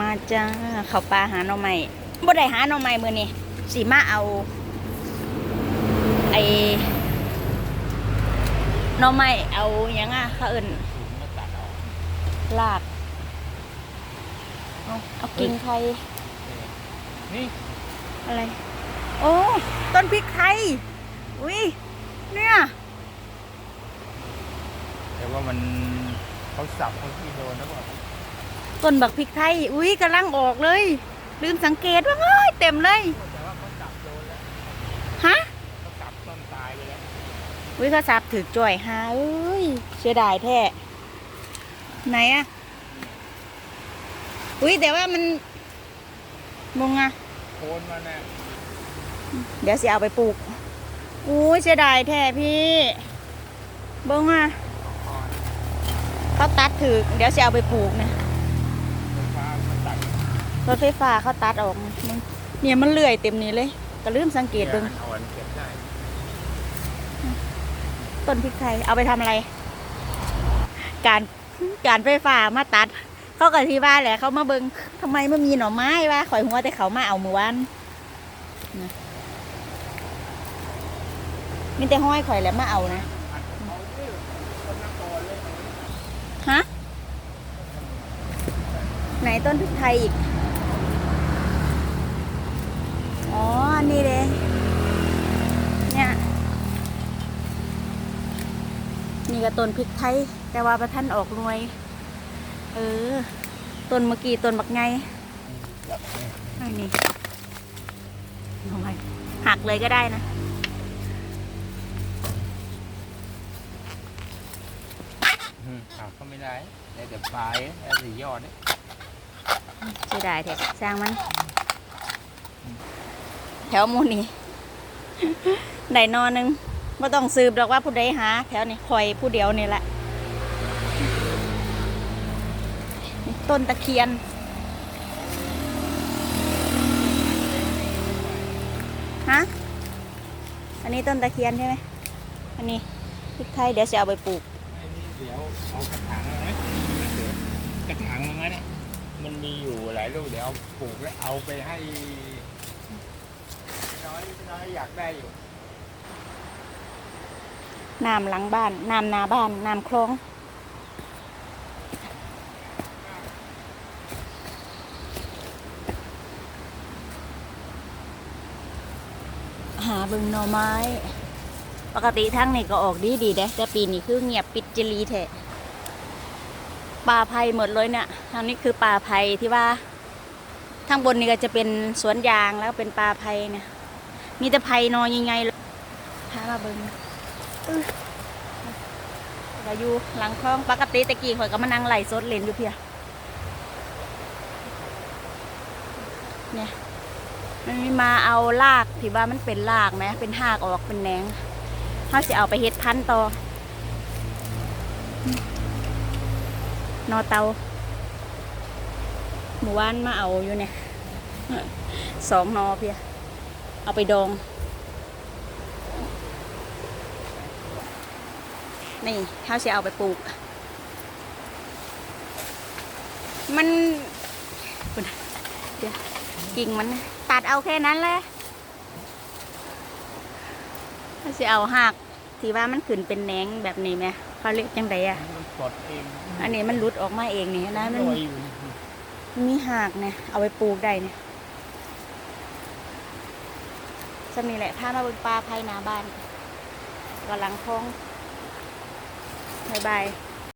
มาจ้าเขาปลาหาหน่อไม้บ่ได้หาหน่อไม้มื้อนี้สิมาเอา ไอหน่อไม้เอาหยังอะเขาเอิ้นถุงมาตัดออกลากเอาเอากิ่งไทยนี่อะไร โอ้ ต้นพริกไทย อุ้ย เนี่ย แต่ว่ามันเขาสับเขาที่โดนแล้วก็ ต้นบักพริกไทย อุ้ยกำลังออกเลย ลืมสังเกตว่าเอ้ยเต็มเลยแต่ว่าเขาสับโดนแล้วฮะเขาสับต้นตายไปแล้วอุ้ยเขาสับถือจ่อยหาเอ้ยเสียดายแท้ ไหนอะอุ้ยแต่ว่ามันมงอะโคนมันน่ะเดี๋ยวสิเอาไปปลูก อุ้ยเสียดายแท้พี่เบิ้งอะเขาตัดถือเดี๋ยวสิเอาไปปลูกนะไฟฟ้ามันตัด รถไฟฟ้าเขาตัดออกมันเนี่ยมันเลื่อยเต็มนี้เลยก็ลืมสังเกตเบิ่งอ่อนเก็บได้ต้นพริกไทยเอาไปทำอะไร การการไฟฟ้ามาตัด เขาก็ที่ว่าแหละเขามาเบิงทำไมไม่มีหน่อไม้วะข่อยหัวแต่เขามาเอามือวันนะมีแต่ห้อยข่อยแหล้วมาเอานะอัดเขาเนี่ยต้นน้ำตอนเลยฮะไหนต้นพริกไทยอีก อ๋อนี่เลยเนี่ย นี่ก็ต้นพริกไทย แต่ว่าประท่านออกหน่วย เออ ต้นเมื่อกี้ต้นบักไงอันนี้หน่อยหักเลยก็ได้นะอืมหักก็ไม่ได้ได้แต่ปลายได้แต่ยอดเนี่ยเสียดายแท้สร้างมันแถ วมูนี่ได้นอนหนึงไม่ต้องสืบหรอกว่าผู้ใดหา แถวนี้คอยผู้เดียวนี่แหละ ต้นตะเคียน ฮะ อันนี้ต้นตะเคียนใช่ไหม อันนี้พริกไทยเดี๋ยวจะเอาไปปลูกเดี๋ยวเอากระถางมาไหมเดี๋ยกระถางมาเนี่ย มันมีอยู่หลายลูกเดี๋ยวปลูกแล้วเอาไปให้ น้อยอยากได้อยู่น้ำหลังบ้านน้ำนาบ้านน้ำคลองหาเบึงหน่อไม้ ปกติทั้งนี่ก็ออกดีดีเด้แต่ปีนี้คือเงียบปิดจรีแท้ป่าไผ่หมดเลยเนี่ยทางนี้คือป่าไผ่ที่ว่าทางบนนี่ก็จะเป็นสวนยางแล้วเป็นป่าไผ่เนี่ย มีแต่ไผ่นอใหญ่ๆเลยพามาเบิงอื้อก็อยู่หลังคลองปกติตะกี้ข่อยก็มานั่งไหลฟ์สดเล่นอยู่เพียเนี่ยมันมีมาเอารากที่ว่ามันเป็นรากไหมเป็นหากออกเป็นแหนงเขาจะเอาไปเฮ็ดพันธุ์ต่ออืมนอเตาหมู่บ้านมาเอาอยู่เนี่ยสองนอเพีย เอาไปดอง นี่เขาจะเอาไปปลูก มันเดี๋ยวกิ่งมันตัดเอาแค่นั้นแหละเขาจะเอาหักที่ว่ามันขึ้นเป็นแหนงแบบนี้ไหมเขาเรียกจังไดอะมันกดเองอันนี้มันหลุดออกมาเองนี่นะมันลอยอยู่มันมีหักเนี่ยเอาไปปลูกได้เนี่ย สมีแหละถ้ามาเบนปลาภายนาบ้านกำลังคงบายบาย